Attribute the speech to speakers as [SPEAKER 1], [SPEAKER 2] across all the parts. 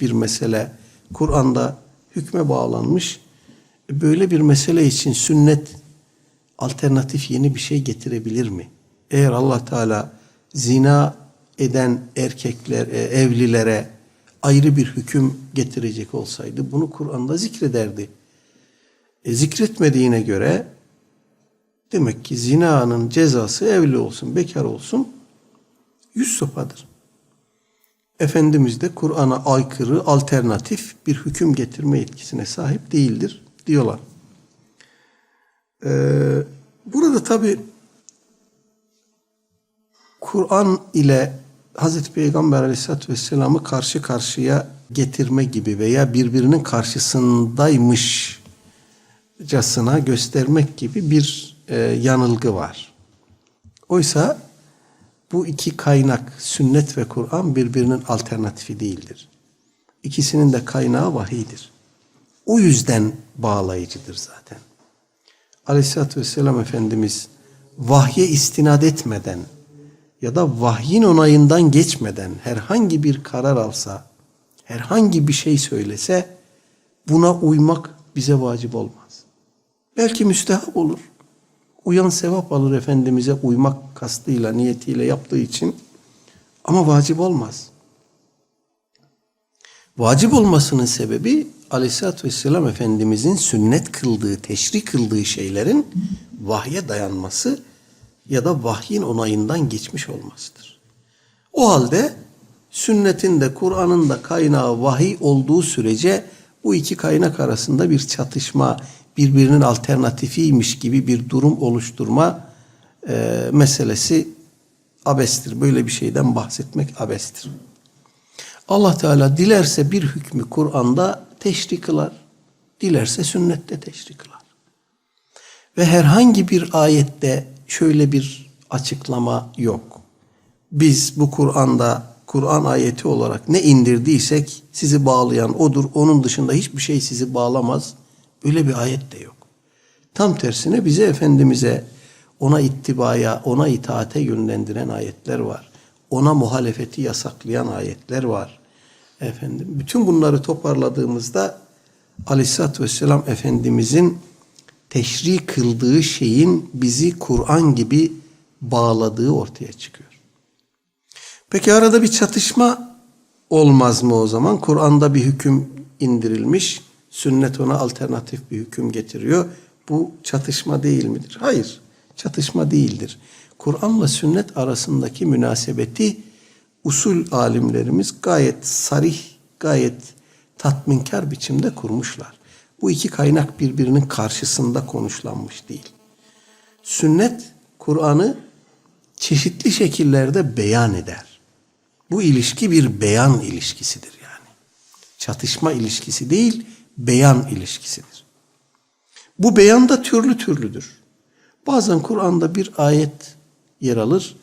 [SPEAKER 1] bir mesele Kur'an'da hükme bağlanmış. E, Böyle bir mesele için sünnet alternatif yeni bir şey getirebilir mi? Eğer Allah Teala zina eden erkekler, e, evlilere ayrı bir hüküm getirecek olsaydı bunu Kur'an'da zikrederdi. E, zikretmediğine göre demek ki zinanın cezası evli olsun, bekar olsun yüz sopadır. Efendimiz de Kur'an'a aykırı, alternatif bir hüküm getirme yetkisine sahip değildir diyorlar. Ee, burada tabi Kur'an ile Hazreti Peygamber Aleyhisselatü Vesselam'ı karşı karşıya getirme gibi veya birbirinin karşısındaymışcasına göstermek gibi bir e, yanılgı var. Oysa bu iki kaynak sünnet ve Kur'an birbirinin alternatifi değildir. İkisinin de kaynağı vahiydir. O yüzden bağlayıcıdır zaten. Aleyhisselatü Vesselam Efendimiz vahye istinad etmeden ya da vahyin onayından geçmeden herhangi bir karar alsa, herhangi bir şey söylese buna uymak bize vacip olmaz. Belki müstehap olur. Uyan sevap alır Efendimiz'e uymak kastıyla, niyetiyle yaptığı için ama vacip olmaz. Vacip olmasının sebebi Aleyhisselatü Vesselam Efendimizin sünnet kıldığı, teşri kıldığı şeylerin vahye dayanması ya da vahyin onayından geçmiş olmasıdır. O halde sünnetin de Kur'an'ın da kaynağı vahiy olduğu sürece bu iki kaynak arasında bir çatışma, birbirinin alternatifiymiş gibi bir durum oluşturma e, meselesi abestir. Böyle bir şeyden bahsetmek abestir. Allah Teala dilerse bir hükmü Kur'an'da teşri kılar. Dilerse sünnette teşri kılar. Ve herhangi bir ayette şöyle bir açıklama yok. Biz bu Kur'an'da Kur'an ayeti olarak ne indirdiysek sizi bağlayan odur. Onun dışında hiçbir şey sizi bağlamaz. Öyle bir ayet de yok. Tam tersine bize Efendimiz'e ona ittibaya, ona itaate yönlendiren ayetler var. Ona muhalefeti yasaklayan ayetler var. Efendim, bütün bunları toparladığımızda Aleyhisselatü Vesselam Efendimizin teşri kıldığı şeyin bizi Kur'an gibi bağladığı ortaya çıkıyor. Peki arada bir çatışma olmaz mı o zaman? Kur'an'da bir hüküm indirilmiş, sünnet ona alternatif bir hüküm getiriyor. Bu çatışma değil midir? Hayır, çatışma değildir. Kur'an'la sünnet arasındaki münasebeti usul alimlerimiz gayet sarih, gayet tatminkar biçimde kurmuşlar. Bu iki kaynak birbirinin karşısında konuşlanmış değil. Sünnet Kur'an'ı çeşitli şekillerde beyan eder. Bu ilişki bir beyan ilişkisidir yani. Çatışma ilişkisi değil, beyan ilişkisidir. Bu beyan da türlü türlüdür. Bazen Kur'an'da bir ayet yer alır.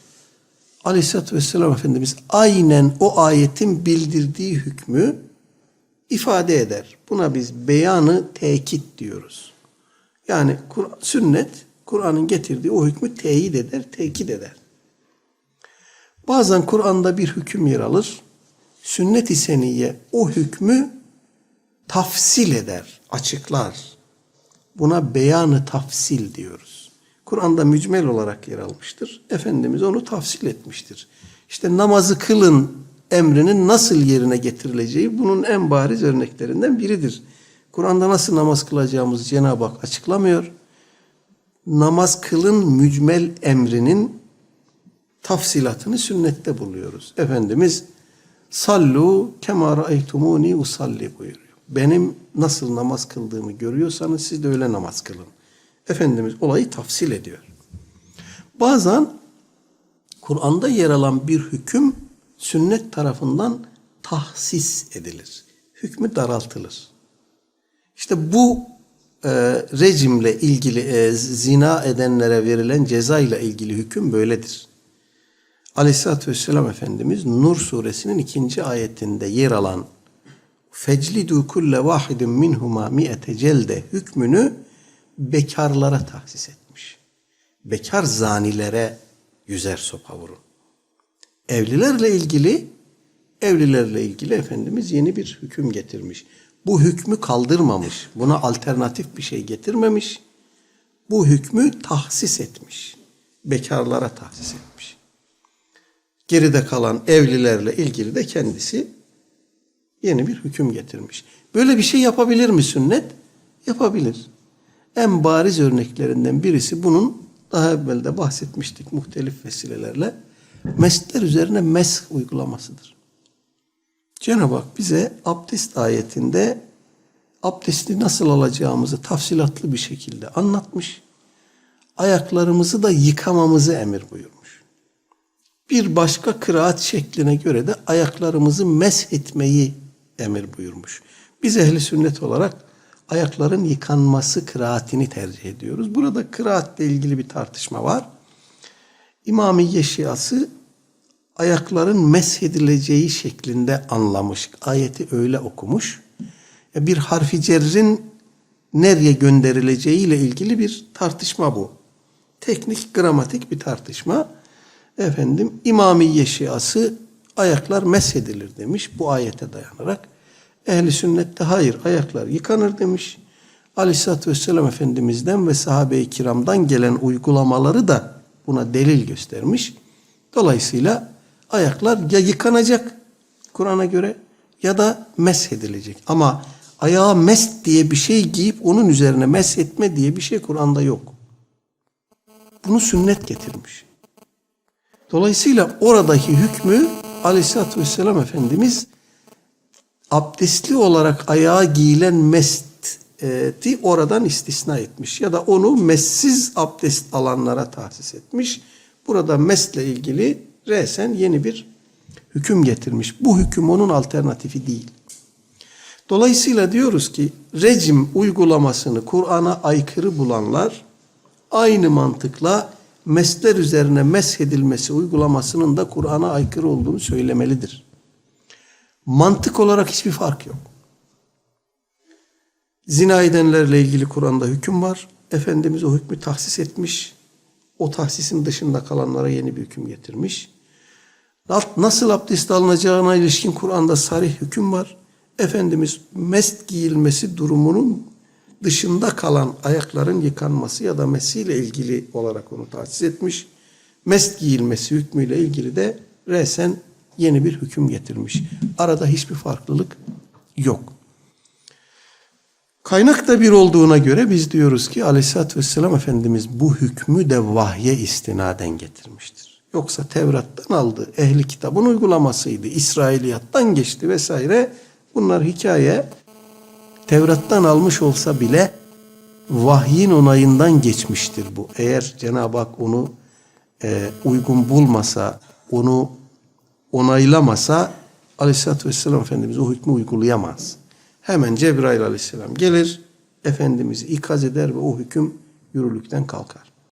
[SPEAKER 1] Aleyhisselatü Vesselam Efendimiz aynen o ayetin bildirdiği hükmü ifade eder. Buna biz beyanı tekit diyoruz. Yani Kur sünnet Kur'an'ın getirdiği o hükmü teyit eder, tekit eder. Bazen Kur'an'da bir hüküm yer alır. Sünnet-i seniye o hükmü tafsil eder, açıklar. Buna beyanı tafsil diyoruz. Kur'an'da mücmel olarak yer almıştır. Efendimiz onu tafsil etmiştir. İşte namazı kılın emrinin nasıl yerine getirileceği bunun en bariz örneklerinden biridir. Kur'an'da nasıl namaz kılacağımızı Cenab-ı Hak açıklamıyor. Namaz kılın mücmel emrinin tafsilatını sünnette buluyoruz. Efendimiz sallu kema ra'eytumuni usalli buyuruyor. Benim nasıl namaz kıldığımı görüyorsanız siz de öyle namaz kılın. Efendimiz olayı tafsil ediyor. Bazen Kur'an'da yer alan bir hüküm sünnet tarafından tahsis edilir. Hükmü daraltılır. İşte bu e, rejimle ilgili e, zina edenlere verilen ceza ile ilgili hüküm böyledir. Aleyhisselatü Vesselam Efendimiz Nur suresinin ikinci ayetinde yer alan feclidu kulle vahidin minhuma mi'ete celde hükmünü bekarlara tahsis etmiş. Bekar zanilere yüzer sopa vurun. Evlilerle ilgili Evlilerle ilgili Efendimiz yeni bir hüküm getirmiş. Bu hükmü kaldırmamış. Buna alternatif bir şey getirmemiş. Bu hükmü tahsis etmiş. Bekarlara tahsis etmiş. Geride kalan evlilerle ilgili de kendisi yeni bir hüküm getirmiş. Böyle bir şey yapabilir mi sünnet? Yapabilir. En bariz örneklerinden birisi bunun daha evvel de bahsetmiştik muhtelif vesilelerle. Mesler üzerine mesh uygulamasıdır. Cenab-ı Hak bize abdest ayetinde abdesti nasıl alacağımızı tafsilatlı bir şekilde anlatmış. Ayaklarımızı da yıkamamızı emir buyurmuş. Bir başka kıraat şekline göre de ayaklarımızı mesh etmeyi emir buyurmuş. Biz ehli sünnet olarak ayakların yıkanması kıraatini tercih ediyoruz. Burada kıraatle ilgili bir tartışma var. İmamiye Şiası ayakların meshedileceği şeklinde anlamış. Ayeti öyle okumuş. Ya Bir harfi cerrin nereye gönderileceği ile ilgili bir tartışma bu. Teknik, gramatik bir tartışma. Efendim İmamiye Şiası ayaklar meshedilir demiş bu ayete dayanarak. Ehli sünnette hayır ayaklar yıkanır demiş. Aleyhisselatü Vesselam Efendimiz'den ve sahabe-i kiramdan gelen uygulamaları da buna delil göstermiş. Dolayısıyla ayaklar ya yıkanacak Kur'an'a göre ya da meshedilecek. Ama ayağa mes diye bir şey giyip onun üzerine mes etme diye bir şey Kur'an'da yok. Bunu sünnet getirmiş. Dolayısıyla oradaki hükmü Aleyhisselatü Vesselam Efendimiz abdestli olarak ayağa giyilen mesti oradan istisna etmiş. Ya da onu messiz abdest alanlara tahsis etmiş. Burada mesle ilgili resen yeni bir hüküm getirmiş. Bu hüküm onun alternatifi değil. Dolayısıyla diyoruz ki rejim uygulamasını Kur'an'a aykırı bulanlar aynı mantıkla mesler üzerine meshedilmesi uygulamasının da Kur'an'a aykırı olduğunu söylemelidir. Mantık olarak hiçbir fark yok. Zina edenlerle ilgili Kur'an'da hüküm var. Efendimiz o hükmü tahsis etmiş. O tahsisin dışında kalanlara yeni bir hüküm getirmiş. Nasıl abdest alınacağına ilişkin Kur'an'da sarih hüküm var. Efendimiz mest giyilmesi durumunun dışında kalan ayakların yıkanması ya da mesiyle ilgili olarak onu tahsis etmiş. Mest giyilmesi hükmüyle ilgili de resen yeni bir hüküm getirmiş. Arada hiçbir farklılık yok. Kaynak da bir olduğuna göre biz diyoruz ki Aleyhisselatü Vesselam Efendimiz bu hükmü de vahye istinaden getirmiştir. Yoksa Tevrat'tan aldı, ehli kitabın uygulamasıydı, İsrailiyattan geçti vesaire. Bunlar hikaye. Tevrat'tan almış olsa bile vahyin onayından geçmiştir bu. Eğer Cenab-ı Hak onu e, uygun bulmasa, onu onaylamasa Aleyhisselatü Vesselam Efendimiz o hükmü uygulayamaz. Hemen Cebrail Aleyhisselam gelir, Efendimiz'i ikaz eder ve o hüküm yürürlükten kalkar.